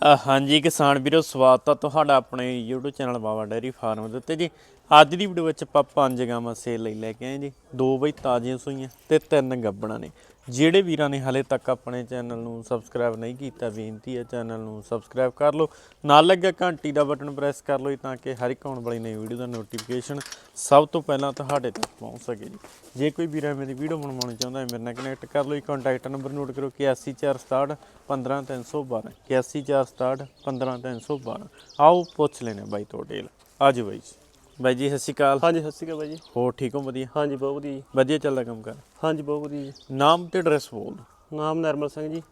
ਹਾਂਜੀ ਕਿਸਾਨ ਵੀਰੋ, ਸਵਾਗਤ ਆ ਤੁਹਾਡਾ ਆਪਣੇ YouTube channel Baba dairy farm ਦੇ ਉੱਤੇ ਜੀ। ਅੱਜ ਦੀ ਵੀਡੀਓ ਵਿੱਚ ਆਪਾਂ ਪੰਜ ਗਾਵਾਂ ਸੇਲ ਲਈ ਲੈ ਕੇ ਆਏ ਜੀ। ਦੋ ਬਈ ਤਾਜ਼ੀਆਂ ਸੂਈਆਂ ਤੇ ਤਿੰਨ ਗੱਬਣਾ ਨੇ। ਜਿਹੜੇ ਵੀਰਾਂ ਨੇ ਹਲੇ ਤੱਕ ਆਪਣੇ ਚੈਨਲ ਨੂੰ ਸਬਸਕ੍ਰਾਈਬ ਨਹੀਂ ਕੀਤਾ, ਬੇਨਤੀ ਹੈ ਚੈਨਲ ਨੂੰ ਸਬਸਕ੍ਰਾਈਬ ਕਰ ਲਓ। ਨਾਲ ਲੱਗਾ ਘੰਟੀ ਦਾ ਬਟਨ ਪ੍ਰੈਸ ਕਰ ਲਓ ਤਾਂ ਕਿ ਹਰ ਇੱਕ ਆਉਣ ਵਾਲੀ ਨਵੀਂ ਵੀਡੀਓ ਦਾ ਨੋਟੀਫਿਕੇਸ਼ਨ ਸਭ ਤੋਂ ਪਹਿਲਾਂ ਤੁਹਾਡੇ ਤੱਕ ਪਹੁੰਚ ਸਕੇ ਜੀ। ਜੇ ਕੋਈ ਵੀਰ ਮੇਰੀ ਵੀਡੀਓ ਬਣਵਾਉਣੀ ਚਾਹੁੰਦਾ ਹੈ, ਮੇਰੇ ਨਾਲ ਕਨੈਕਟ ਕਰ ਲਓ ਕੰਟੈਕਟ ਨੰਬਰ ਨੋਟ ਕਰੋ 8146 15312 8146 15312 ਆਓ ਪੁੱਛ ਲੈਣੇ ਬਾਈ ਤੋਂ ਡੇਲ ਅੱਜ ਬਾਈ ਜੀ। ਬਾਈ ਜੀ ਸਤਿ ਸ਼੍ਰੀ ਅਕਾਲ। ਹਾਂਜੀ ਸਤਿ ਸ਼੍ਰੀ ਅਕਾਲ ਬਾਈ ਜੀ। ਹੋਰ ਠੀਕ ਹੋ ਵਧੀਆ? ਹਾਂਜੀ ਬਹੁਤ ਵਧੀਆ ਜੀ। ਵਧੀਆ ਚੱਲਦਾ ਕੰਮ ਕਰ? ਹਾਂਜੀ ਬਹੁਤ ਵਧੀਆ ਜੀ। ਨਾਮ ਤੇ ਐਡਰੈਸ ਬੋਲ ਨਾਮ ਨਰਮਲ ਸਿੰਘ ਜੀ।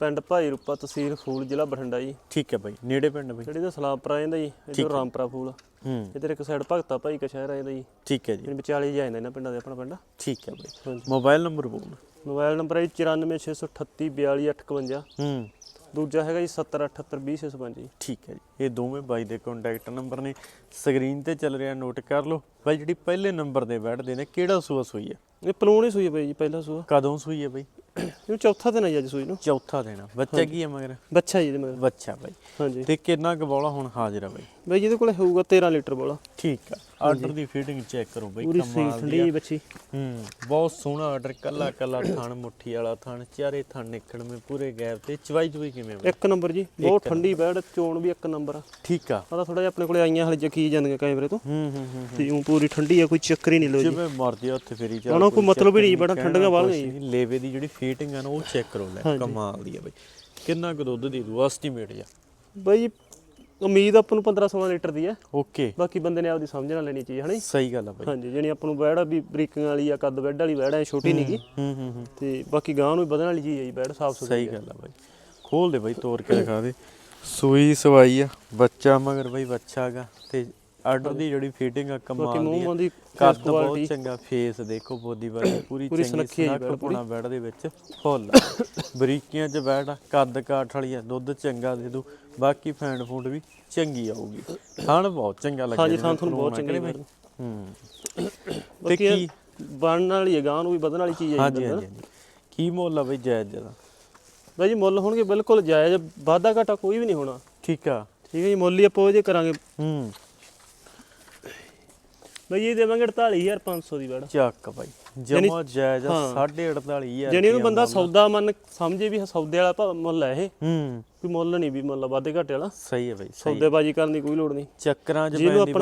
ਪਿੰਡ ਭਾਈ ਰੂਪਾ ਤਹਿਸੀਲ ਫੂਲ ਜ਼ਿਲ੍ਹਾ ਬਠਿੰਡਾ ਜੀ। ਠੀਕ ਹੈ ਬਾਈ ਨੇੜੇ ਪਿੰਡ ਬਾਈ? ਜਿਹੜੀ ਦਾ ਸਲਾਮਪੁਰਾ ਜਾਂਦਾ ਜੀ ਇਧਰ ਰਾਮਪੁਰਾ ਫੂਲ। ਹੂੰ। ਇਧਰ ਇੱਕ ਸਾਈਡ ਭਗਤਾ ਭਾਈ ਕਾ ਸ਼ਹਿਰ ਆ ਜਾਂਦਾ ਜੀ। ਠੀਕ ਹੈ ਜੀ। ਇਹਨ ਵਿਚਾਲੇ ਜਾਂਦਾ ਇਹਨਾਂ ਪਿੰਡਾਂ ਦੇ ਆਪਣਾ ਪਿੰਡ। ਠੀਕ ਹੈ ਬਾਈ। ਮੋਬਾਈਲ ਨੰਬਰ ਬੋਲ। ਮੋਬਾਈਲ ਨੰਬਰ ਹੈ 9468342851 ਹੂੰ। ਦੂਜਾ ਹੈਗਾ ਜੀ 70782065 ਜੀ। ਠੀਕ ਹੈ ਜੀ। ਇਹ ਦੋਵੇਂ ਬਾਈ ਦੇ ਕੰਟੈਕਟ ਨੰਬਰ ਨੇ। ਸਕਰੀਨ ਤੇ ਚੱਲ ਰਿਹਾ ਨੋਟ ਕਰ ਲਓ। ਬਾਈ ਜਿਹੜੀ ਪਹਿਲੇ ਨੰਬਰ ਦੇ ਬੈਠਦੇ ਨੇ ਕਿਹੜਾ ਸੂਆ ਸੂਈ ਹੈ? ਇਹ ਪਲੂਣ ਸੂਈ ਹੈ ਬਾਈ ਜੀ ਪਹਿਲਾ ਸੂਆ। ਕਦੋਂ ਸੂਈ ਹੈ ਬਾਈ? ਇਹ ਚੌਥਾ ਦਿਨ ਜੀ ਅੱਜ ਸੂਈ ਨੂੰ। ਚੌਥਾ ਦੇਣਾ ਬੱਚਾ ਕੀ ਹੈ ਮਗਰ? ਬੱਚਾ ਜੀ ਮਗਰ। ਬੱਚਾ ਬਾਈ। ਹਾਂਜੀ। ਤੇ ਕਿੰਨਾ ਗਬੌਲਾ ਹੁਣ ਹਾਜ਼ਰ ਆ ਬਾਈ? ਬਾਈ ਜਿਹਦੇ ਕੋਲੇ ਹੋਊਗਾ 13 ਲੀਟਰ ਬੋਲਾ। ਠੀਕ ਆ। ਆਰਡਰ ਦੀ ਫੀਡਿੰਗ ਚੈੱਕ ਕਰੋ ਬਾਈ ਪੂਰੀ ਸਹੀ ਕਮਾਲ ਦੀ ਠੰਡੀ ਆ। ਬੱਚੀ। ਹੂੰ ਬਹੁਤ ਸੋਹਣਾ ਆਰਡਰ ਕੱਲਾ ਕੱਲਾ ਥਣ ਮੁੱਠੀ ਵਾਲਾ ਥਣ ਚਾਰੇ ਥਣ ਨਿਕਲਵੇਂ ਪੂਰੇ ਗੈਪ ਤੇ। ਚਵਾਈ ਚਵਾਈ ਕਿਵੇਂ ਬਾਈ? ਇੱਕ ਨੰਬਰ ਜੀ ਬਹੁਤ ਠੰਡੀ ਬੈੜ ਚੋਣ ਵੀ ਇੱਕ ਨੰਬਰ ਆ। ਠੀਕ ਆ। ਪਤਾ ਥੋੜਾ ਜਿਹਾ ਆਪਣੇ ਕੋਲੇ ਆਈਆਂ ਹਲੇ ਜਕੀ ਜਾਂਦੀਆਂ ਕੈਮਰੇ ਤੋਂ। ਹੂੰ ਹੂੰ ਹੂੰ ਤੇ ਉਹ ਪੂਰੀ ਠੰਡੀ ਆ ਕੋਈ ਚੱਕਰ ਹੀ ਨਹੀਂ ਲੋ ਜੀ। ਜਿਵੇਂ ਮਰਜ਼ੀ ਆ ਉੱਥੇ ਫੇਰੀ ਚੱਲ ਉਹਨਾਂ ਕੋਈ ਮਤਲਬ ਹੀ ਨਹੀਂ, ਬੜਾ ਠੰਡੀਆਂ ਵਾਲੀਆਂ ਜੀ। ਲੇਵੇ ਦੀ ਜਿਹੜੀ ਫੀਟਿੰਗ ਆ ਨਾ ਉਹ ਚੈੱਕ ਕਰੋ ਲੈ ਕਮਾਲ ਦੀ ਆ ਬਾਈ। ਕਿੰਨਾ ਕੁ ਦੁੱਧ ਦੇ ਦੂ ਐਸਟੀਮੇਟ ਜਾ ਬਾਈ ਉਮੀਦ ਆਪਾਂ ਨੂੰ 15 16 ਲੀਟਰ ਦੀ ਹੈ ਓਕੇ। ਬਾਕੀ ਬੰਦੇ ਨੇ ਆਪਦੀ ਸਮਝ ਨਾਲ ਲੈਣੀ ਹਨਾ ਜੀ? ਸਹੀ ਗੱਲ ਆ ਬਾਈ। ਹਾਂਜੀ ਜਿਹੜੀ ਆਪਾਂ ਨੂੰ ਆ ਵੀ ਬਰੀਕਿੰਗ ਵਾਲੀ ਆ ਕੱਦ ਬੈਡ ਵਾਲੀ ਆ ਇਹ ਛੋਟੀ ਨਹੀਂਗੀ ਹੂੰ ਹੂੰ ਹੂੰ। ਤੇ ਬਾਕੀ ਗਾਂ ਨੂੰ ਵਧਣ ਵਾਲੀ ਚੀਜ਼ ਹੈ ਜੀ ਸਾਫ਼ ਸੁਥਰੀ ਸਹੀ ਗੱਲ ਆ ਬਾਈ। ਖੋਲ ਦੇ ਬਾਈ ਤੋੜ ਕੇ ਦਿਖਾ ਦੇ। ਸੂਈ ਸਵਾਈ ਆ ਬੱਚਾ ਮਗਰ ਬਾਈ ਬੱਚਾ ਗਾ ਤੇ ਆਰਡਰ ਦੀ ਜਿਹੜੀ ਫੀਟਿੰਗ ਆ ਬਾਕੀ ਕਮਾਲ ਮੂੰਹ ਦੀ ਆ। ਦੀ ਕੱਦ ਬਹੁਤ ਕੁਆਲਿਟੀ ਚੰਗਾ ਫੇਸ ਦੇਖੋ ਬੋਦੀ ਵਾਲੀ ਪੂਰੀ ਪੂਰੀ ਚੰਗੀ ਸੁਨੱਖੀ ਹੈ ਜੀ ਸਨੱਖ ਬੈੜ ਪੁਣਾ ਬੈੜ ਦੇ ਵਿੱਚ ਫੁੱਲ। ਬਰੀਕੀਆਂ 'ਚ ਬੈੜ ਆ, ਕੱਦ ਕਾਠ ਵਾਲੀ ਆ ਦੁੱਧ ਚੰਗਾ ਦੇ ਦੂ ਬਾਕੀ ਫੈਂਡ ਫੂਡ ਵੀ ਚੰਗੀ ਆਊਗੀ। ਥਣ ਬਹੁਤ ਚੰਗਾ ਲੱਗਿਆ ਹਾਂਜੀ ਜਿਵੇਂ ਤੁਹਾਨੂੰ ਬਹੁਤ ਭਰੂਣ ਆ ਚੰਗੀ ਕਿਹੜੇ ਹੂੰ। ਤੇ ਬਾਕੀ ਕੀ ਬਣਨ ਵਾਲੀ ਹੈ ਗਾਂ ਨੂੰ ਵੀ ਵਧਣ ਵਾਲੀ ਚੀਜ਼ ਹੈ ਜੀ ਹਾਂਜੀ। ਹਾਂਜੀ ਹਾਂਜੀ। ਕੀ ਮੁੱਲ ਆ ਬਈ ਜਾਇਜ਼ ਜਦਾ ਬਾਈ ਜੀ ਮੁੱਲ ਹੋਣਗੇ ਬਿਲਕੁਲ ਜਾਇਜ਼ ਵਾਧਾ ਘਾਟਾ ਕੋਈ ਵੀ ਨਹੀਂ ਹੋਣਾ। ਠੀਕ ਆ। ਠੀਕ ਹੈ ਜੀ ਮੁੱਲ ਹੀ ਆਪਾਂ ਜੇ ਕਰਾਂਗੇ। ਹੂੰ। ਬਾਈ ਜੀ ਦੇਵਾਂਗੇ 48500 ਦੀ ਬੈੜ। ਚੱਕ ਬਾਈ ਜਮਾ ਜਾਇਜ਼ ਆ, ਸਾਢੇ 48500 ਜਾਨੀ ਉਹਨੂੰ ਬੰਦਾ ਸੌਦਾ ਮੰਨ ਸਮਝੇ ਵੀ ਸੌਦੇ ਵਾਲਾ ਮੁੱਲ ਹੈ ਇਹ। ਹੂੰ। ਕੋਈ ਮੁੱਲ ਨਹੀਂ ਵੀ ਮੁੱਲ ਵਾਧੇ ਘਾਟੇ ਵਾਲਾ। ਸਹੀ ਹੈ ਬਾਈ ਸੌਦੇਬਾਜ਼ੀ ਕਰਨ ਦੀ ਕੋਈ ਲੋੜ ਨਹੀਂ। ਚੱਕਰਾਂ 'ਚ ਪੈਣ ਦੀ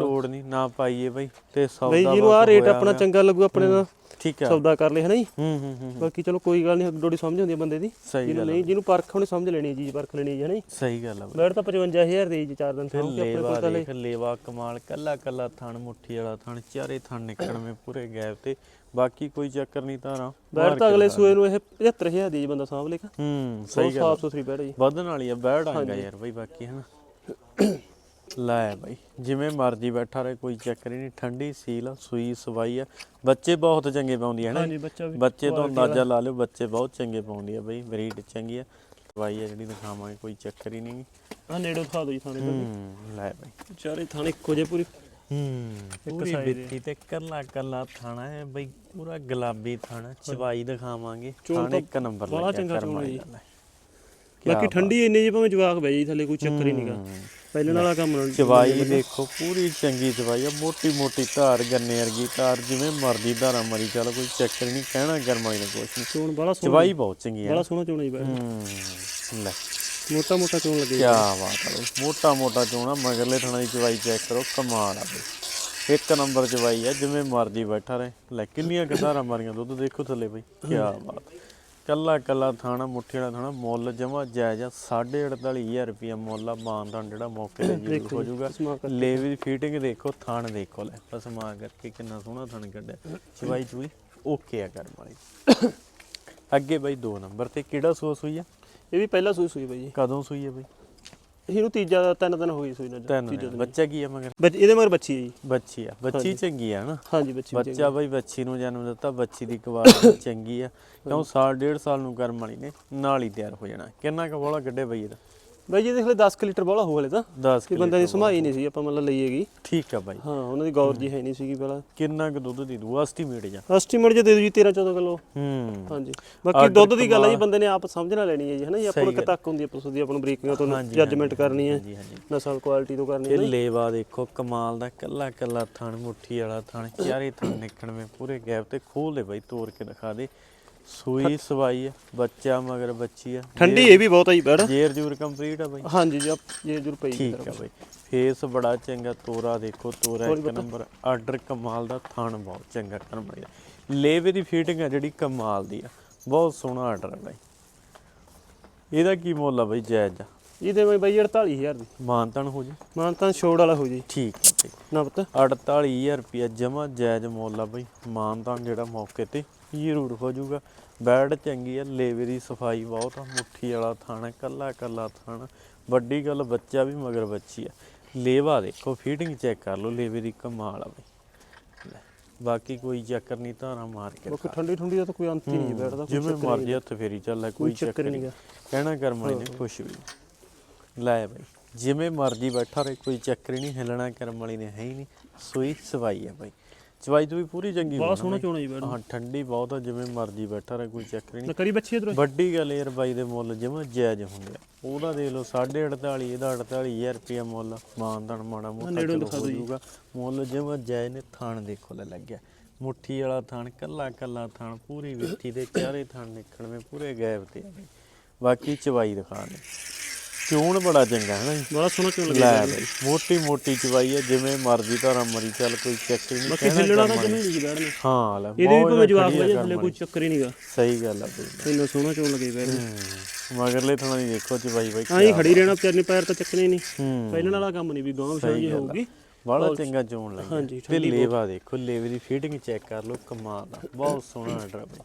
ਲੋੜ ਨਹੀਂ ਨਾ ਪਾਈਏ ਬਾਈ ਤੇ ਸੌਦਾ ਬਈ ਜਿਹਨੂੰ ਆ ਰੇਟ ਆਪਣਾ। ਚੰਗਾ ਲੱਗੂ ਆਪਣੇ ਦਾ ਠੀਕ ਆ। ਸੌਦਾ ਕਰ ਲੈ ਹਨਾ ਜੀ? ਹੂੰ ਹੂੰ ਹੂੰ ਬਾਕੀ ਚਲੋ ਕੋਈ ਗੱਲ ਨਹੀਂ ਡੋਡੀ ਸਮਝ ਹੁੰਦੀ ਹੈ ਬੰਦੇ ਦੀ। ਜਿਹਨੂੰ ਨਹੀਂ ਜਿਹਨੂੰ ਪਰਖ ਉਹਨੇ ਸਮਝ ਲੈਣੀ ਹੈ ਚੀਜ਼ ਪਰਖ ਲੈਣੀ ਹੈ ਹਨਾ ਜੀ? ਸਹੀ ਗੱਲ ਆ ਬਾਈ। ਬੈਠ ਤਾਂ 55000 ਦੇ ਜੀ ਚਾਰ ਦਿਨ ਕੇ ਆਪਣੇ ਕੋਲ ਤਾਂ ਲੈ ਲੇਵਾ ਕਮਾਲ ਕੱਲਾ ਕੱਲਾ ਥਣ ਮੁੱਠੀ ਵਾਲਾ ਥਣ ਚਾਰੇ ਥਣ ਨਿਕਲਵੇਂ ਪੂਰੇ ਗੈਪ ਤੇ। ਬਾਕੀ ਕੋਈ ਚੱਕਰ ਨਹੀਂ ਤਾਰਾਂ ਬੈਠ ਤਾਂ ਅਗਲੇ ਸੂਏ ਨੂੰ ਇਹ 75000 ਦੀ ਜੀ ਬੰਦਾ ਸਾਂਭ ਲੇਗਾ। ਹੂੰ ਸਹੀ ਗੱਲ ਸਾਫ਼ ਸੁਥਰੀ ਬੈਠ ਜੀ। ਵਧਣ ਵਾਲੀ ਆ ਬੈੜ ਆਂਗਾ ਯਾਰ ਬਾਈ ਬਾਕੀ ਹਨਾ। ਲੈ ਬਾਈ ਜਿਵੇਂ ਮਰਜ਼ੀ ਬੈਠਾ ਰਹੇ ਕੋਈ ਚੱਕਰ ਹੀ ਨਹੀਂ ਠੰਡੀ ਸੀਲ ਆ ਸੂਈ ਸਵਾਈ ਆ। ਬੱਚੇ ਬਹੁਤ ਚੰਗੇ ਪਾਉਂਦੀ ਹੈ ਨਾ ਹਾਂਜੀ ਬੱਚਾ ਵੀ ਬੱਚੇ ਤੋਂ ਅੰਦਾਜ਼ਾ ਲਾ ਲਿਓ ਬੱਚੇ ਬਹੁਤ ਚੰਗੇ ਪਾਉਂਦੀ ਆ ਬਈ ਬਰੀਡ ਚੰਗੀ ਆ। ਸਵਾਈ ਆ ਜਿਹੜੀ ਦਿਖਾਵਾਂਗੇ ਕੋਈ ਚੱਕਰ ਹੀ ਨਹੀਂ। ਆ ਨੇੜੇ ਦਿਖਾ ਦਿਓ ਜੀ ਥਾਣੇ ਹੂੰ ਲੈ ਬਾਈ। ਚਾਰੇ ਥਾਣੇ ਇੱਕੋ ਜਿਹੇ ਪੂਰੀ ਹੂੰ ਪੂਰੀ। ਬਿੱਤੀ ਤੇ ਕੱਲਾ ਕੱਲਾ ਥਾਣਾ ਹੈ ਬਈ ਪੂਰਾ ਗੁਲਾਬੀ ਥਾਣਾ ਚਵਾਈ ਦਿਖਾਵਾਂਗੇ। ਥਾਣੇ ਤਾਂ ਇੱਕ ਨੰਬਰ ਲੱਗਿਆ ਚੰਗਾ ਕਰਮ ਚੋਣ ਹੈ ਵਾਲੀ ਜੀ। ਗੱਲ ਹੈ। ਬਾਕੀ ਠੰਡੀ ਇੰਨੀ ਜੀ ਭਾਵੇਂ ਜਵਾਕ ਬੈ ਜੀ ਥੱਲੇ ਕੋਈ ਚੱਕਰ ਹੀ ਨਹੀਂਗਾ ਪਹਿਲੇ ਨਾਲਾ ਕੰਮ ਨਾਲ ਚਵਾਈ ਦੇਖੋ ਪੂਰੀ ਚੰਗੀ ਚਵਾਈ ਆ ਮੋਟੀ ਮੋਟੀ ਧਾਰ ਗੰਨੇ ਵਰਗੀ ਧਾਰ ਜਿਵੇਂ ਮਰਦੀ ਧਾਰਾਂ ਮਰੀ ਚੱਲ ਕੋਈ ਚੱਕਰ ਨਹੀਂ ਕਹਿਣਾ ਗਰਮਾਈ ਦਾ ਕੁਛ ਨਹੀਂ। ਚੋਣ ਬੜਾ ਸੋਹਣਾ ਚਵਾਈ ਬਹੁਤ ਚੰਗੀ ਹੈ ਬੜਾ ਸੋਹਣਾ ਚੋਣਾ ਜੀ ਬੈਠ ਹੂੰ ਲੈ। ਮੋਟਾ ਮੋਟਾ ਚੋਣ ਲੱਗੇ ਕੀ ਬਾਤ ਆ ਮੋਟਾ ਮੋਟਾ ਚੋਣਾ ਮਗਰਲੇ ਥਣਾ ਦੀ ਚਵਾਈ ਚੈੱਕ ਕਰੋ ਕਮਾਲ ਆ ਬਈ। ਇੱਕ ਨੰਬਰ ਚਵਾਈ ਆ ਜਿਵੇਂ ਮਰਦੀ ਬੈਠਾ ਰਹੇ। ਲੈ ਕਿੰਨੀਆਂ ਕਧਾਰਾਂ ਮਾਰੀਆਂ ਦੁੱਧ ਦੇਖੋ ਥੱਲੇ ਬਈ ਕੀ ਬਾਤ ਕੱਲਾ ਕੱਲਾ ਥਾਣਾ ਮੁੱਠੀ ਵਾਲਾ ਥਾਣਾ ਮੁੱਲ ਜਮਾ ਜਾਇਜ਼ ਆ 48500 ਰੁਪਿਆ ਮੁੱਲ ਆ ਮਾਨਦਾਨ ਜਿਹੜਾ ਮੌਕੇ ਤੇ ਜੀ ਹੋ ਜਾਊਗਾ ਕਰ ਲੇਵੀ ਦੀ ਫੀਟਿੰਗ ਦੇਖੋ ਥਣ ਦੇਖੋ ਲੈ ਪਸਮਾ ਕਰਕੇ ਕਿੰਨਾ ਸੋਹਣਾ ਥਣ ਕੱਢਿਆ। ਚਵਾਈ ਚੂਈ ਓਕੇ ਆ ਕਰਮ ਵਾਲੀ। ਅੱਗੇ ਬਈ 2 ਨੰਬਰ ਤੇ ਕਿਹੜਾ ਸੋਸ ਹੋਈ ਆ? ਇਹ ਵੀ ਪਹਿਲਾ ਸੂਈ ਸੂਈ ਬਾਈ ਜੀ। ਕਦੋਂ ਸੂਈ ਆ ਬਈ? ਇਹਨੂੰ ਤੀਜਾ ਤਿੰਨ ਦਿਨ ਹੋ ਗਈ ਸੂਈ ਤਿੰਨ ਦਿਨ। ਬੱਚਾ ਕੀ ਆ ਮਗਰ? ਬੱਚ ਇਹਦੇ ਮਗਰ ਬੱਚੀ ਹੈ ਜੀ। ਬੱਚੀ ਆ। ਬੱਚੀ ਚੰਗੀ ਆ ਨਾ? ਹਾਂਜੀ ਬੱਚੀ ਬੱਚੀ ਬਈ ਬੱਚੀ ਨੂੰ ਜਨਮ ਦਿੱਤਾ ਬੱਚੀ ਦੀ ਕੁਆਲਿਟੀ ਚੰਗੀ ਆ। ਕਿਉਂ? ਸਾਲ ਡੇਢ ਸਾਲ ਨੂੰ ਕਰਮ ਵਾਲੀ ਨੇ ਨਾਲ ਹੀ ਤਿਆਰ ਹੋ ਜਾਣਾ। ਕਿੰਨਾ ਕੁ ਬੋਲਾ ਗੱਡੇ ਬਈ ਇਹਦਾ? ਬਾਈ ਜੀ ਦੇਖ ਲੈ 10 ਕੁ ਲੀਟਰ ਬੋਲਾ ਹੋ ਹਲੇ ਤਾਂ। 10 ਕਿ ਬੰਦਾ ਦੀ ਸਮਾਈ ਨਹੀਂ ਸੀ ਆਪਾਂ ਮਤਲਬ ਲਈਏਗੀ। ਠੀਕ ਆ ਬਾਈ। ਹਾਂ ਉਹਨਾਂ ਦੀ ਗੌਰ ਜੀ ਹੈ ਨਹੀਂ ਸੀਗੀ ਪਹਿਲਾਂ। ਕਿੰਨਾ ਕੁ ਦੁੱਧ ਦੀ ਦੂ ਐਸਟੀਮੇਟ ਜਾ? ਐਸਟੀਮੇਟ ਜੇ ਦੇ ਦਿਓ ਜੀ 13 14 ਕਿਲੋ। ਹੂੰ। ਹਾਂਜੀ। ਬਾਕੀ ਦੁੱਧ ਦੀ ਗੱਲ ਹੈ ਜੀ ਬੰਦੇ ਨੇ ਆਪ ਸਮਝਣਾ ਲੈਣੀ ਹੈ ਜੀ ਹਨਾ ਜੀ। ਆਪਾਂ ਨੂੰ ਤੱਕ ਹੁੰਦੀ ਹੈ ਪਸ਼ੂ ਦੀ ਆਪਾਂ ਨੂੰ ਬਰੀਕਿੰਗਾਂ ਤੋਂ ਜੱਜਮੈਂਟ ਕਰਨੀ ਹੈ। ਨਸਲ ਕੁਆਲਿਟੀ ਤੋਂ ਕਰਨੀ ਇਹ ਹੈ ਲੇਵਾ ਦੇਖੋ ਕਮਾਲ ਦਾ ਕੱਲਾ ਕੱਲਾ ਥਣ ਮੁੱਠੀ ਵਾਲਾ ਥਣ ਚਾਰੇ ਥਣ ਨਿਕਣਵੇਂ ਪੂਰੇ ਗੈਪ ਤੇ ਖੋਲ ਦੇ ਬਾਈ ਤੋੜ ਕੇ ਦਿਖਾ ਦੇ। ਸੂਈ ਸਵਾਈ ਆ ਬੱਚਾ ਮਗਰ ਬੱਚੀ ਆ। ਠੰਡੀ ਇਹ ਵੀ ਬਹੁਤ ਆਈ ਬੈੜ ਜੇਰ ਜੂਰ ਕੰਪਲੀਟ ਆ ਬਾਈ। ਹਾਂਜੀ ਜੀ ਇਹ ਜਰੂਰ ਪਈ ਠੀਕ ਆ ਬਾਈ। ਫੇਸ ਬੜਾ ਚੰਗਾ ਤੋਰਾ ਦੇਖੋ ਤੋਰਾ ਇੱਕ ਨੰਬਰ। ਆਰਡਰ ਕਮਾਲ ਦਾ ਥਣ ਬਹੁਤ ਚੰਗਾ ਕਰਨ ਬਣਿਆ ਲੇਵੇ ਦੀ ਫੀਟਿੰਗ ਆ ਜਿਹੜੀ ਕਮਾਲ ਦੀ ਆ। ਬਹੁਤ ਸੋਹਣਾ ਆਰਡਰ ਆ ਬਾਈ। ਇਹਦਾ ਕੀ ਮੁੱਲ ਆ ਬਾਈ ਜਾਇਜ਼? ਆ ਇਹਦੇ ਮੈਂ ਬਾਈ 48000 ਦੀ। ਮਾਨਤਨ ਹੋ ਜੀ? ਮਾਨ ਤਾਂ ਛੋੜ ਵਾਲਾ ਹੋ ਜੀ। ਠੀਕ ਆ ਬਾਈ। ਨਾ ਪਤਾ। 48000 ਰੁਪਿਆ ਜਮਾ ਜਾਇਜ਼ ਮੁੱਲ ਆ ਬਈ। ਮਾਨਤਾਨ ਜਿਹੜਾ ਮੌਕੇ ਤੇ ਜ਼ਰੂਰ ਹੋ ਜਾਊਗਾ? ਬੈਡ ਚੰਗੀ ਆ ਲੇਵੇ ਦੀ ਸਫ਼ਾਈ ਬਹੁਤ ਆ ਮੁੱਠੀ ਵਾਲਾ ਥਾਣਾ ਕੱਲਾ ਕੱਲਾ ਥਾਣਾ ਵੱਡੀ ਗੱਲ ਬੱਚਾ ਵੀ ਮਗਰ ਬੱਚੀ ਆ। ਲੇਵਾ ਦੇਖੋ ਫੀਡਿੰਗ ਚੈੱਕ ਕਰ ਲਓ ਲੇਵੇ ਦੀ ਕਮਾਲ ਆ ਬਈ। ਬਾਕੀ ਕੋਈ ਚੱਕਰ ਨਹੀਂ ਧਾਰਾ ਮਾਰ ਕੇ ਉਹ ਠੰਡੀ ਠੰਡੀ ਦਾ ਤਾਂ ਕੋਈ ਅੰਤ ਹੀ ਨਹੀਂ ਬੈਠਦਾ ਜਿਵੇਂ ਮਰਜ਼ੀ ਹੱਥ ਫੇਰੀ ਚੱਲ ਕੋਈ ਚੱਕਰ ਨਹੀਂ। ਕਹਿਣਾ ਕਰਮ ਵਾਲੀ ਨੇ ਕੁਛ ਵੀ। ਲੈ ਬਈ ਜਿਵੇਂ ਮਰਜ਼ੀ ਬੈਠਾ ਰਹੇ ਕੋਈ ਚੱਕਰ ਹੀ ਨਹੀਂ ਹਿਲਣਾ ਕਰਮ ਵਾਲੀ ਨੇ ਹੈ ਹੀ ਨਹੀਂ। ਸੋਈ ਸਵਾਈ ਆ ਬਾਈ। ਚਵਾਈ ਤੋਂ ਵੀ ਪੂਰੀ ਚੰਗੀ ਬਹੁਤ ਹੋਣਾ ਸੋਹਣਾ। ਚੋਣਾ ਜੀ ਬੈੜ ਹਾਂ ਠੰਡੀ ਬਹੁਤ ਆ ਜਿਵੇਂ ਮਰਜ਼ੀ ਬੈਠਾ ਰਹੇ ਕੋਈ ਚੱਕਰ ਨਹੀਂ। ਨਕਰੀ ਬੱਚੀ ਇਧਰ। ਵੱਡੀ ਗੱਲ ਯਾਰ ਬਾਈ ਦੇ ਮੁੱਲ ਜਿਵੇਂ ਜਾਇਜ਼ ਹੁੰਦੇ ਆ। ਉਹਦਾ ਦੇਖ ਲਓ 48.5 ਇਹਦਾ 48000 ਰੁਪਏ ਮੁੱਲ ਮਾਨਦਾਨ ਮਾੜਾ ਮੋਟਾ ਹੋ ਜਾਊਗਾ ਮੁੱਲ ਜਿਵੇਂ ਜਾਇਜ਼ ਨੇ ਥਾਣ ਦੇਖੋ ਲੈ ਲੱਗਿਆ। ਮੁੱਠੀ ਵਾਲਾ ਥਾਣ ਕੱਲਾ ਕੱਲਾ ਥਾਣ ਪੂਰੀ ਵਿੱਥੀ ਦੇ ਚਾਰੇ ਥਾਣ ਨਿਕਲਵੇਂ ਪੂਰੇ ਗੈਬ ਤੇ ਬਾਕੀ ਚਵਾਈ ਦਿਖਾ ਦੇ। ਚੂਣ ਬੜਾ ਚੰਗਾ ਹੈ ਨਾ ਜੀ? ਬੜਾ ਸੋਹਣਾ ਚੋਣ ਲੱਗਿਆ ਬਈ ਮੋਟੀ ਮੋਟੀ ਚਵਾਈ ਹੈ ਜਿਵੇਂ ਮਰਜ਼ੀ ਧਾਰਾ ਮਰੀ ਚੱਲ ਕੋਈ ਚੱਕਰ ਨਹੀਂ ਬਾਕੀ ਹਿੱਲਣਾ ਤਾਂ ਜਮੀ ਨਹੀਂ ਨੇ ਹਾਂ ਲੈ ਇਹਦੇ ਵੀ ਭਾਵੇਂ ਜਵਾਬ ਕਰਮ ਥੱਲੇ ਕੋਈ ਚੱਕਰ ਹੀ ਨਹੀਂਗਾ ਸਹੀ ਗੱਲ ਆ ਬਈ। ਇੰਨਾ ਸੋਹਣਾ ਚੋਣ ਲੱਗੇ ਹੂੰ। ਮਗਰਲੇ ਥਾਣਾ ਦੀ ਦੇਖੋ ਚਵਾਈ ਬਾਈ ਹਾਂ ਹੀ ਖੜੀ ਰਹਿਣਾ ਨੇ ਪੈਰ ਤਾਂ ਚੱਕਣੇ ਨਹੀਂ। ਹੂੰ। ਪਹਿਲਾਂ ਵਾਲਾ ਕੰਮ ਨਹੀਂ ਵੀ ਗਾਂ ਵਿਛਾਈ ਹੋਊਗੀ। ਬੜਾ ਚੰਗਾ ਚੋਣ ਹਾਂਜੀ, ਤੇ ਲੇਵਾ ਦੇਖੋ ਲੇਵੇ ਦੀ ਫੀਟਿੰਗ ਚੈੱਕ ਕਰ ਲਓ ਕਮਾਲ ਦਾ ਬਹੁਤ ਸੋਹਣਾ ਬਈ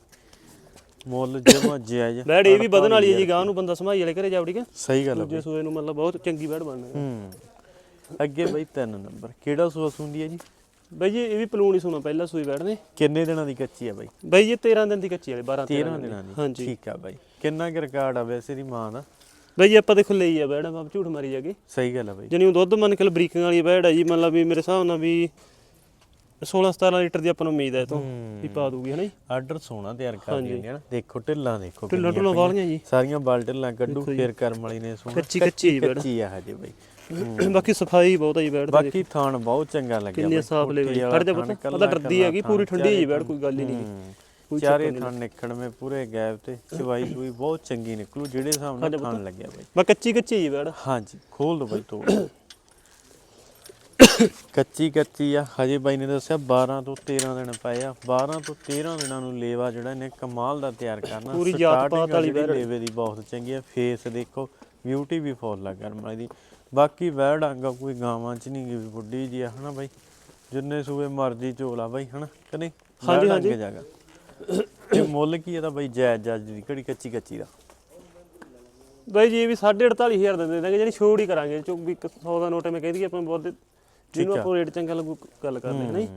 ਮੁੱਲ ਜਮਾ ਜਾਇਜ਼ ਬੈੜ ਇਹ ਵੀ ਵਧਣ ਵਾਲੀ ਹੈ ਜੀ ਗਾਂ ਨੂੰ ਬੰਦਾ ਸਮਾਈ ਵਾਲੇ ਘਰੇ ਜਾਵੜੀ ਕੇ। ਸਹੀ ਗੱਲ ਆ ਦੂਜੇ ਸੂਏ ਨੂੰ ਮਤਲਬ ਬਹੁਤ ਚੰਗੀ ਬੈੜ ਬਣਨਾ ਹੂੰ। ਅੱਗੇ ਬਈ ਤਿੰਨ ਨੰਬਰ। ਕਿਹੜਾ ਸੂਆ ਸੁੰਦੀ ਹੈ ਜੀ? ਬਾਈ ਜੀ ਇਹ ਵੀ ਪਲੂਣ ਹੀ ਸੁਣਾ ਪਹਿਲਾਂ ਸੂਈ ਬੈੜ ਨੇ ਕਿੰਨੇ ਦਿਨਾਂ ਦੀ ਕੱਚੀ ਆ ਬਾਈ? ਬਾਈ ਜੀ 13 ਦਿਨ ਦੀ ਕੱਚੀ ਵਾਲੇ 12 13 ਦਿਨਾਂ ਦੀ। ਹਾਂਜੀ। ਠੀਕ ਆ ਬਾਈ। ਕਿੰਨਾ ਕੁ ਰਿਕਾਰਡ ਆ ਵੈਸੇ ਦੀ ਮਾਂ ਦਾ? ਬਾਈ ਆਪਾਂ ਦੇਖੋ ਲਈ ਆ ਬੈੜ ਆਪਾਂ ਝੂਠ ਮਾਰੀ ਜਾਗੇ। ਸਹੀ ਗੱਲ ਆ ਬਾਈ। ਜਣੀ ਦੁੱਧ ਮੰਨ ਕੇ ਬਰੀਕਿੰਗ ਵਾਲੀ ਬੈੜ ਹੈ ਜੀ ਮਤਲਬ ਵੀ ਮੇਰੇ ਹਿਸਾਬ ਨਾਲ ਵੀ 16 17 ਲੀਟਰ ਦੀ ਆਪਾਂ ਨੂੰ ਉਮੀਦ ਹੈ ਇਹ ਤੋਂ ਵੀ ਪਾ ਦੂਗੀ ਹਨਾ ਜੀ? ਆਰਡਰ ਸੋਹਣਾ ਤਿਆਰ ਕਰਦੀ ਹੁੰਦੀ ਹੈ ਨਾ। ਦੇਖੋ ਢਿੱਲਾਂ ਦੇਖੋ ਢਿੱਲਾਂ ਢੁੱਲਾਂ ਵਾਲੀਆਂ ਜੀ। ਸਾਰੀਆਂ ਬਾਲ ਢਿੱਲਾਂ ਕੱਢੂ ਫੇਰ ਕਰਮ ਵਾਲੀ ਨੇ ਸੋਹਣਾ। ਕੱਚੀ ਕੱਚੀ ਜੀ ਬੈੜ ਕੱਚੀ ਆ ਹਜੇ ਬਾਈ। ਬਾਕੀ ਸਫ਼ਾਈ ਬਹੁਤ ਹੈ ਜੀ ਬੈੜ ਦੀ ਬਾਕੀ ਥਾਣ ਬਹੁਤ ਚੰਗਾ ਲੱਗਿਆ ਕਿੰਨੀ ਬਾਈ। ਸਾਫ਼ ਲੈ ਕੋਠੀ ਖੜ ਜਾ ਪਤਾ। ਉਹਦਾ ਡਰਦੀ ਹੈਗੀ ਪੂਰੀ ਠੰਡੀ ਜੀ ਥਾਣ। ਕੋਈ ਗੱਲ ਹੀ ਨਹੀਂ। ਚਾਰੇ ਥਾਣ ਨਿਕਲਵੇਂ ਪੂਰੇ ਗੈਪ ਤੇ ਚਵਾਈ ਸੂਈ ਬਹੁਤ ਚੰਗੀ ਨਿਕਲੂ ਜਿਹੜੇ ਹਿਸਾਬ ਨਾਲ ਥਾਣ ਲੱਗਿਆ ਬਾਈ। ਬਾ ਕੱਚੀ ਕੱਚੀ ਜੀ ਬੈੜ ਹਾਂਜੀ ਖੋਲ ਦੋ ਬਾਈ ਤੋੜ ਕੱਚੀ ਕੱਚੀ ਆ। ਹਜੇ ਬਾਈ ਨੇ ਦੱਸਿਆ 12 ਤੋਂ 13 ਦਿਨ ਪਏ ਆ। 12 ਤੋਂ 13 ਦਿਨਾਂ ਨੂੰ ਲੇਵਾ ਜਿਹੜਾ ਇਹਨੇ ਕਮਾਲ ਦਾ ਤਿਆਰ ਕਰਨਾ। ਪੂਰੀ ਜਾਤ ਪਾਤ ਵਾਲੀ। ਲੇਵੇ ਦੀ ਬਹੁਤ ਚੰਗੀ ਆ। ਫੇਸ ਦੇਖੋ ਬਿਊਟੀ ਵੀ ਫੁੱਲ ਆ ਕਰਮ ਦੀ। ਬਾਕੀ ਵੈੜ ਆਂਗਾ ਕੋਈ ਗਾਵਾਂ ਚ ਨਹੀਂ ਗਈ ਬੁੱਢੀ ਜੀ ਆ ਹਨਾ ਬਾਈ? ਜਿੰਨੇ ਸੂਏ ਮਰਜ਼ੀ ਝੋਲਾ ਬਾਈ ਹਨਾ? ਕਨੇ ਹਾਂਜੀ, ਹਾਂਜੀ। ਜਾਗਾ। ਇਹ ਮੁੱਲ ਕੀ ਇਹਦਾ ਬਾਈ ਜਾਇਜ਼ ਜਾਇਜ਼ ਦੀ ਕਿਹੜੀ ਕੱਚੀ ਕੱਚੀ ਦਾ। ਬਾਈ ਜੀ ਇਹ ਵੀ 48500 ਦਾ ਦੇ ਦਾਂਗੇ। ਜਿਹੜੀ ਛੋੜ ਹੀ ਕਰਾਂਗੇ। ਚੋ ਵੀ 100 ਦਾ ਨੋਟ ਮੈਂ ਕਹਿੰਦੀ ਆਪਾਂ ਬਹੁਤ ਜਿਹਨੂੰ ਆਪਾਂ ਰੇਟ ਚੰਗਾ ਲੱਗੂ ਗੱਲ ਕਰਦੇ ਹਾਂ ਨਹੀਂ?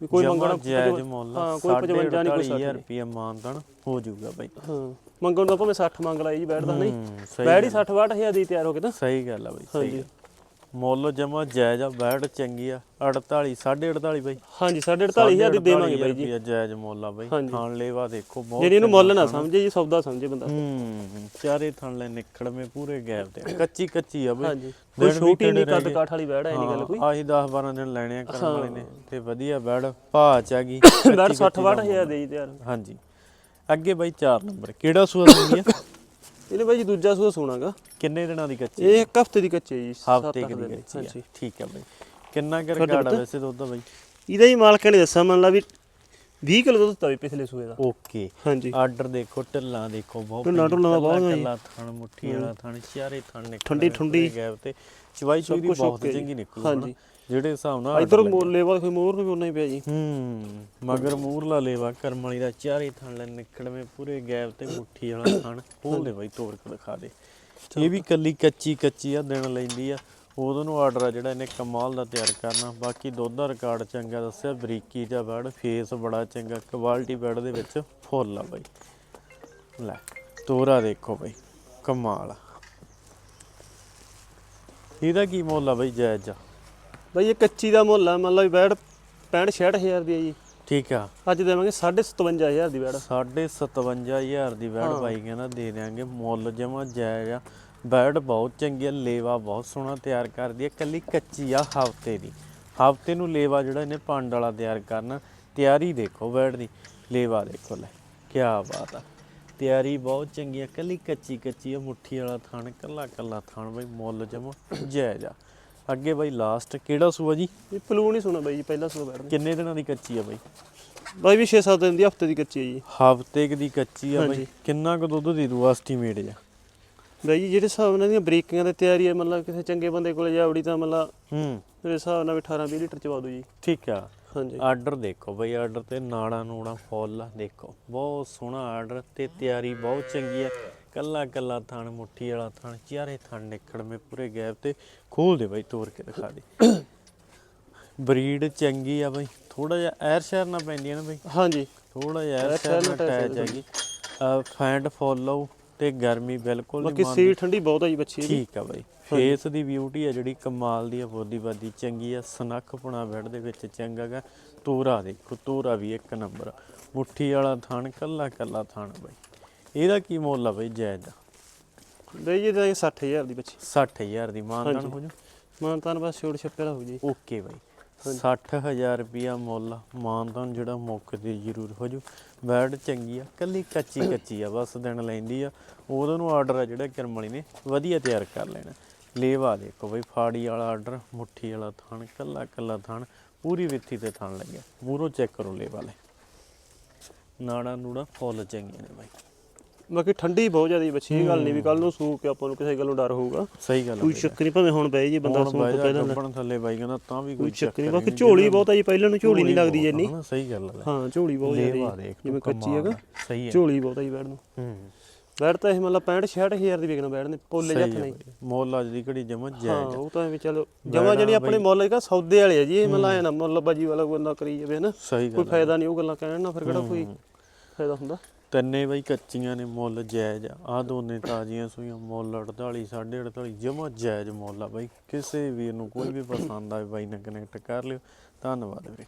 ਵੀ ਕੋਈ ਮੰਗਣਾ ਜਾਇਜ਼ ਮੁੱਲ ਹਾਂ ਕੋਈ 55 ਨਹੀਂ ਕੋਈ 45000 ਰੁਪਏ ਮਾਨਦਨ ਹੋ ਜਾਊਗਾ ਬਾਈ। ਹਾਂ ਮੰਗਣ ਦਾ ਭਾਵੇਂ 60 ਮੰਗ ਲਾਈ ਜੀ ਬੈਠਦਾ ਨਹੀਂ। ਬੈੜ ਹੀ 60 62000 ਦੀ ਤਿਆਰ ਹੋ ਕੇ ਤਾਂ। ਸਹੀ ਗੱਲ ਆ ਬਾਈ ਸਹੀ। ਮੁੱਲ ਜਮਾ ਜਾਇਜ਼ ਆ ਚੰਗੀ ਆ 48 48 ਬਾਈ। ਹਾਂਜੀ 48500 ਦੀ ਦੇਵਾਂਗੇ ਬਾਈ ਜੀ। ਜਾਇਜ਼ ਮੁੱਲ ਆ ਬਾਈ। ਥਾਣ ਲੇਵਾ ਦੇਖੋ ਬਹੁਤ ਜਿਹੜੀ ਇਹਨੂੰ ਮੁੱਲ ਨਾ ਸਮਝੇ ਜੀ ਸੌਦਾ ਸਮਝੇ ਬੰਦਾ। ਹੂੰ ਚਾਰੇ ਥਾਣ ਲੈ ਨਿਕੜਵੇਂ ਪੂਰੇ ਗੈਪ ਤੇ ਕੱਚੀ ਕੱਚੀ ਆ ਬਾਈ। ਹਾਂਜੀ। ਕੋਈ ਛੋਟੀ ਨਹੀਂ ਕੱਦ ਕਾਠ ਵਾਲੀ ਬੈੜ ਹੈ ਨਹੀਂ ਗੱਲ ਕੋਈ। ਆਹੀ 10 12 ਦਿਨ ਲੈਣੇ ਆ ਕਰਨ ਵਾਲੇ ਨੇ। ਤੇ ਵਧੀਆ ਬੈੜ ਭਾਅ ਚ ਆ ਗਈ। ਬੈੜ 60 62000 ਦੇ ਜੀ ਤਿਆਰ। ਹਾਂਜੀ। ਅੱਗੇ ਬਾਈ 4 ਨੰਬਰ ਕਿਹੜਾ ਸੂਆ ਆ? ਇਹਨੇ ਬਾਈ ਜੀ ਦੂਜਾ ਸੂਆ ਸੋਣਾਗਾ। ਕਿੰਨੇ ਦਿਨਾਂ ਦੀ ਕੱਚੀ ਇਹ ਇੱਕ ਹਫ਼ਤੇ ਦੀ ਕੱਚੀ ਹੈ ਜੀ ਹਫ਼ਤੇ ਦੀ। ਕੱਚੀ ਹਾਂਜੀ ਠੀਕ ਆ ਬਾਈ। ਕਿੰਨਾ ਕਰ ਆ ਵੈਸੇ ਦੁੱਧ ਦਾ ਬਾਈ? ਇਹਦਾ ਹੀ ਮਾਲਕਾਂ ਨੇ ਦੱਸਿਆ ਮੰਨ ਲਾ ਵੀ 20 ਕਿਲੋ ਦੁੱਧ ਦਿੱਤਾ ਵੀ ਪਿਛਲੇ ਸੂਏ ਦਾ। ਓਕੇ। ਹਾਂਜੀ। ਆਰਡਰ ਦੇਖੋ ਢਿੱਲਾਂ ਦੇਖੋ ਬਹੁਤ ਢਿੱਲਾਂ ਢੁੱਲਾਂ ਦਾ ਬਹੁਤ ਕੱਲਾ ਥਣ ਮੁੱਠੀ ਵਾਲਾ ਥਣ ਚਾਰੇ ਥਣ ਨਿਕਲ ਠੰਡੀ ਠੰਡੀ। ਗੈਪ ਤੇ। ਚਵਾਈ ਚੂਈ ਦੀ ਬਹੁਤ। ਚੰਗੀ ਨਿਕਲੂ ਹਾਂਜੀ। ਜਿਹੜੇ ਹਿਸਾਬ ਨਾਲ ਇਧਰ ਲੇਵਾ ਕੋਈ ਮੋਰ ਨੂੰ ਵੀ ਉਨਾ ਹੀ ਪਿਆ ਜੀ। ਹੂੰ ਮਗਰ ਮੂਰਲਾ ਲੇਵਾ ਕਰਮ ਵਾਲੀ ਦਾ ਚਾਰੇ ਥਣ ਲੈ ਨਿਕਲਵੇਂ ਪੂਰੇ ਗੈਪ ਤੇ ਮੁੱਠੀ ਵਾਲਾ ਥਣ। ਖੋਲ ਦੇ ਬਾਈ ਤੋੜ ਕੇ ਦਿਖਾ ਦੇ। ਇਹ ਵੀ ਕੱਲੀ ਕੱਚੀ ਕੱਚੀ ਆ ਦਿਨ ਲੈਂਦੀ ਆ। ਉਦੋਂ ਨੂੰ ਆਰਡਰ ਆ ਜਿਹੜਾ ਇਹਨੇ ਕਮਾਲ ਦਾ ਤਿਆਰ ਕਰਨਾ। ਬਾਕੀ ਦੁੱਧ ਦਾ ਰਿਕਾਰਡ ਚੰਗਾ ਦੱਸਿਆ ਬਰੀਕੀ ਦਾ ਬੈਡ ਫੇਸ ਬੜਾ ਚੰਗਾ ਕੁਆਲਿਟੀ ਬੈਡ ਦੇ ਵਿੱਚ ਫੁੱਲ ਆ ਬਾਈ। ਲੈ ਤੋਰਾ ਦੇਖੋ ਬਾਈ ਕਮਾਲ। ਆ ਇਹਦਾ ਕੀ ਮੁੱਲ ਆ ਬਈ ਜਾਇਜ਼ ਆ? ਬਾਈ ਇਹ ਕੱਚੀ ਦਾ ਮੁੱਲ ਆ ਮੰਨ ਲਓ ਵੀ ਬੈੜ 65 66000 ਦੀ ਹੈ ਜੀ। ਠੀਕ ਆ। ਅੱਜ ਦੇਵਾਂਗੇ 57000 ਦੀ ਬੈੜ ਸਾਢੇ 57000 ਦੀ ਬੈਡ ਬਾਈ ਕਹਿੰਦਾ ਦੇ ਦਿਆਂਗੇ ਮੁੱਲ ਜਮਾ ਜਾਇਜ਼ ਆ। ਬੈਡ ਬਹੁਤ ਚੰਗੀ ਆ ਲੇਵਾ ਬਹੁਤ ਸੋਹਣਾ ਤਿਆਰ ਕਰਦੀ ਆ ਕੱਲੀ ਕੱਚੀ ਆ ਹਫ਼ਤੇ ਦੀ। ਹਫ਼ਤੇ ਨੂੰ ਲੇਵਾ ਜਿਹੜਾ ਇਹਨੇ ਪੰਡ ਵਾਲਾ ਤਿਆਰ ਕਰਨਾ ਤਿਆਰੀ ਦੇਖੋ ਬੈਡ ਦੀ ਲੇਵਾ ਦੇਖੋ ਲੈ ਕੀ ਬਾਤ ਆ। ਤਿਆਰੀ ਬਹੁਤ ਚੰਗੀ ਆ ਕੱਲੀ ਕੱਚੀ ਕੱਚੀ ਆ ਮੁੱਠੀ ਵਾਲਾ ਥਣ ਕੱਲਾ ਕੱਲਾ ਥਣ ਬਾਈ ਮੁੱਲ ਜਮਾ ਜਾਇਜ਼ ਆ। ਅੱਗੇ ਬਾਈ ਲਾਸਟ ਕਿਹੜਾ ਸੂਆ ਜੀ? ਇਹ ਪਲੂ ਨਹੀਂ ਸੁਣਾ ਬਾਈ ਜੀ ਪਹਿਲਾ ਸੂਆ ਬੈੜ ਕਿੰਨੇ ਦਿਨਾਂ ਦੀ ਕੱਚੀ ਆ ਬਾਈ? ਬਾਈ ਵੀ 6-7 ਦਿਨ ਦੀ ਹਫ਼ਤੇ ਦੀ ਕੱਚੀ ਹੈ ਜੀ। ਹਫ਼ਤੇ ਦੀ ਕੱਚੀ ਆ ਬਾਈ। ਕਿੰਨਾ ਕੁ ਦੁੱਧ ਦੇ ਦੂ ਐਸਟੀਮੇਟ ਜਾ ਬਾਈ ਜੀ ਜਿਹੜੇ ਹਿਸਾਬ ਨਾਲ ਦੀਆਂ ਬਰੀਕੀਆਂ ਦੀ ਤਿਆਰੀ ਹੈ ਮਤਲਬ ਕਿਸੇ ਚੰਗੇ ਬੰਦੇ ਕੋਲੇ ਜਾਵੜੀ ਤਾਂ ਮਤਲਬ ਹੂੰ। ਮੇਰੇ ਹਿਸਾਬ ਨਾਲ ਵੀ 18-20 ਲੀਟਰ ਚਵਾ ਦਿਓ ਜੀ। ਠੀਕ ਆ। ਹਾਂਜੀ। ਆਰਡਰ ਦੇਖੋ ਬਈ ਆਰਡਰ ਤੇ ਨਾੜਾ ਨੂੜਾ ਫੁੱਲ ਆ ਦੇਖੋ। ਬਹੁਤ ਸੋਹਣਾ ਆਰਡਰ ਤੇ ਤਿਆਰੀ ਬਹੁਤ ਚੰਗੀ ਹੈ ਕੱਲਾ ਕੱਲਾ ਥਣ ਮੁੱਠੀ ਵਾਲਾ ਥਣ ਚਾਰੇ ਥਣ ਨਿਕੜਵੇਂ ਪੂਰੇ ਗੈਪ ਤੇ। ਖੋਲ ਦੇ ਬਈ ਤੋੜ ਕੇ ਦਿਖਾ ਦੇ। ਬਰੀਡ ਚੰਗੀ ਆ ਬਈ। ਥੋੜਾ ਜਿਹਾ ਐਰ ਸ਼ਹਿਰ ਨਾ ਪੈਂਦੀ ਆ ਨਾ ਬਈ। ਹਾਂਜੀ। ਥੋੜਾ ਜਿਹਾ ਐਰ ਸ਼ਹਿਰ ਨਾਲ ਅਟੈਚ ਹੈਗੀ ਫੈਂਡ ਫੋਲੋ ਤੇ ਗਰਮੀ ਬਿਲਕੁਲ ਬਾਕੀ ਨਹੀਂ ਮੰਨਦੀ ਸੀਲ ਠੰਡੀ ਬਹੁਤ ਆ ਜੀ ਬੱਚੀ ਦੀ। ਠੀਕ ਆ ਬਾਈ। ਫੇਸ ਦੀ ਬਿਊਟੀ ਆ ਜਿਹੜੀ ਕਮਾਲ ਦੀ ਆ ਬੋਦੀ ਬਾਦੀ ਚੰਗੀ ਆ। ਸਨੱਖਪਣਾ ਬੈਡ ਦੇ ਵਿੱਚ ਚੰਗਾਗਾ ਤੋਰਾ ਦੇਖੋ ਤੋਰਾ ਵੀ ਇੱਕ ਨੰਬਰ। ਮੁੱਠੀ ਵਾਲਾ ਥਣ ਕੱਲਾ ਕੱਲਾ ਥਣ ਬਾਈ। ਇਹਦਾ ਕੀ ਮੁੱਲ ਆ ਬਾਈ ਜਾਇਜ਼ ਬਾਈ ਜੀ ਦਾ 60000 ਦੀ ਬੱਚੀ। 60000 ਦੀ। ਮਾਨਦਾਨ ਹਾਂਜੀ। ਹੋ ਜੂ? ਮਾਨਤਾਨ ਬਸ ਛੋੜ ਛੱਪੇ ਦਾ ਹੋ ਜੀ ਓਕੇ ਬਾਈ। 60000 ਰੁਪਿਆ ਮੁੱਲ ਮਾਨਦਾਨ ਜਿਹੜਾ ਮੌਕੇ ਤੇ ਜ਼ਰੂਰ ਹੋ ਜੂ। ਬੈਡ ਚੰਗੀ ਆ, ਕੱਲੀ ਕੱਚੀ ਕੱਚੀ ਆ, ਬਸ ਦਿਨ ਲੈਂਦੀ ਆ। ਉਹਦੋਂ ਨੂੰ ਆਰਡਰ ਆ ਜਿਹੜਾ ਕਿਰਮਲੀ ਨੇ, ਵਧੀਆ ਤਿਆਰ ਕਰ ਲੈਣਾ। ਲੇਵਾ ਦੇਖੋ ਬਈ, ਫਾੜੀ ਵਾਲਾ ਆਰਡਰ ਮੁੱਠੀ ਵਾਲਾ ਥਣ, ਕੱਲਾ ਕੱਲਾ ਥਣ, ਪੂਰੀ ਵਿੱਥੀ ਤੇ ਥਣ ਲੱਗਿਆ ਮੂਰੋ ਚੈੱਕ ਕਰੋ ਲੇਵਾ ਲੈ ਨਾੜਾ ਨੂੜਾ ਫੁੱਲ ਚੰਗੀਆਂ ਨੇ ਬਾਈ। ਬਾਕੀ ਠੰਡੀ ਬਹੁਤ ਜ਼ਿਆਦਾ ਬੱਚੀ ਇਹ ਗੱਲ ਨਹੀਂ ਵੀ ਕੱਲ ਨੂੰ ਸੂਕ ਕੇ ਆਪਾਂ ਨੂੰ ਕਿਸੇ ਗੱਲੋਂ ਡਰ ਹੋਊਗਾ। ਸਹੀ ਗੱਲ ਕੋਈ। ਚੱਕਰ ਨਹੀਂ ਭਾਵੇਂ ਹੁਣ ਬਹਿ ਜੀ ਬੰਦਾ ਸੂਕ ਪਹਿਲਾਂ ਗੱਬਣ ਥੱਲੇ ਬਾਈ ਕਹਿੰਦਾ ਤਾਂ ਵੀ ਕੋਈ ਕੋਈ ਚੱਕਰ ਨਹੀਂ ਬਾਕੀ ਝੋਲੀ ਬਹੁਤ ਆ ਜੀ ਪਹਿਲਾਂ ਨੂੰ ਝੋਲੀ ਨਹੀਂ ਲੱਗਦੀ ਇੰਨੀ। ਸਹੀ ਗੱਲ ਹੈ ਹਾਂ ਝੋਲੀ ਬਹੁਤ ਜ਼ਿਆਦਾ ਜਿਵੇਂ ਕੱਚੀ ਹੈਗਾ। ਸਹੀ ਹੈ ਝੋਲੀ ਬਹੁਤ ਆ ਜੀ ਬੈੜ ਨੂੰ। ਹੂੰ। ਬੈੜ ਤਾਂ ਇਹ ਮਤਲਬ 65 66000 ਦੀ ਵਿਕਣਾ ਨੇ ਪੋਲੇ ਜੱਥ ਹੈ ਨਹੀਂ। ਮੁੱਲ ਦੀ ਘੜੀ ਜਮਾ ਹਾਂ ਜਾਇਜ਼ ਆ। ਉਹ ਤਾਂ ਐਵੇਂ ਚਲੋ ਜਮਾ ਜਿਹੜੀ ਆਪਣੇ ਮੁੱਲ ਹੈਗਾ ਸੌਦੇ ਵਾਲੇ ਆ ਜੀ ਇਹ ਮਤਲਬ ਐ ਨਾ ਮੁੱਲ ਬਾਜੀ ਵਾਲਾ ਬੰਦਾ ਕਰੀ ਜਾਵੇ ਨਾ। ਕੋਈ। ਫਾਇਦਾ ਨਹੀਂ ਉਹ ਗੱਲਾਂ ਕਹਿਣ ਨਾਲ ਫਿਰ ਕਿਹੜਾ ਕੋਈ ਫਾਇਦਾ ਹੁੰਦਾ? ਤਿੰਨੇ ਬਾਈ ਕੱਚੀਆਂ ਨੇ ਮੁੱਲ ਜਾਇਜ਼ ਆ। ਆਹ ਦੋਨੇ ਤਾਜ਼ੀਆਂ ਸੂਈਆਂ, ਮੁੱਲ 48 48 ਜਮਾ ਜਾਇਜ਼ ਮੁੱਲ ਆ ਬਾਈ। ਕਿਸੇ ਵੀਰ ਨੂੰ ਕੋਈ ਵੀ ਪਸੰਦ ਆਵੇ ਬਾਈ ਨਾਲ ਕਨੈਕਟ ਕਰ ਲਿਓ। ਧੰਨਵਾਦ ਵੀਰੇ।